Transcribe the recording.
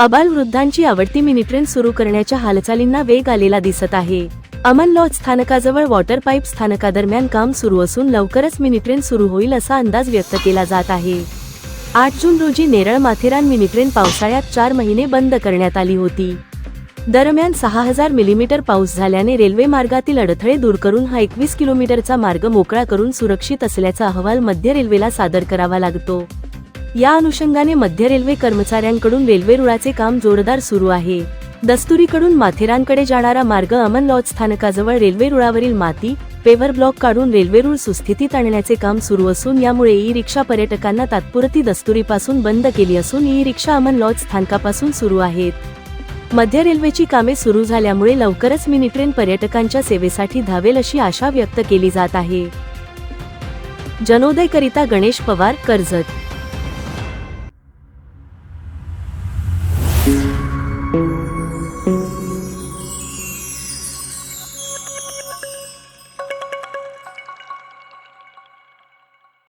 अबालवृद्धांची आवडती mini train सुरू करण्याच्या हालचालींना वेग आलेला दिसत आहे. अमन लॉज स्थानकाजवळ वॉटर पाईप स्थानकादरम्यान काम सुरू असून लवकरच मिनी ट्रेन सुरू होईल असा अंदाज व्यक्त केला जात आहे. आठ जून रोजी नेरळ माथेरान मिनी ट्रेन पावसाळ्यात चार महिने बंद करण्यात आली होती. दरम्यान सहा हजार मिलीमीटर पाऊस झाल्याने रेल्वे मार्गातील अडथळे दूर करून हा एकवीस किलोमीटरचा मार्ग मोकळा करून सुरक्षित असल्याचा अहवाल मध्य रेल्वेला सादर करावा लागतो. या अनुषंगाने मध्य रेल्वे कर्मचाऱ्यांकडून रेल्वे रुळाचे काम जोरदार सुरू आहे. दस्तुरीकडून माथेरानकडे जाणारा मार्ग अमन लॉज स्थानकाजवळ रेल्वे रुळावरील माती पेवर ब्लॉक काढून रेल्वे रुळ सुस्थितीत आणण्याचे काम सुरू असून यामुळे ई रिक्षा पर्यटकांना तात्पुरती दस्तुरीपासून बंद केली असून ई रिक्षा अमन लॉज स्थानकापासून सुरू आहेत. मध्य रेल्वेची कामे सुरू झाल्यामुळे लवकरच मिनी ट्रेन पर्यटकांच्या सेवेसाठी धावेल अशी आशा व्यक्त केली जात आहे. जनोदयकरिता गणेश पवार कर्जत thank you.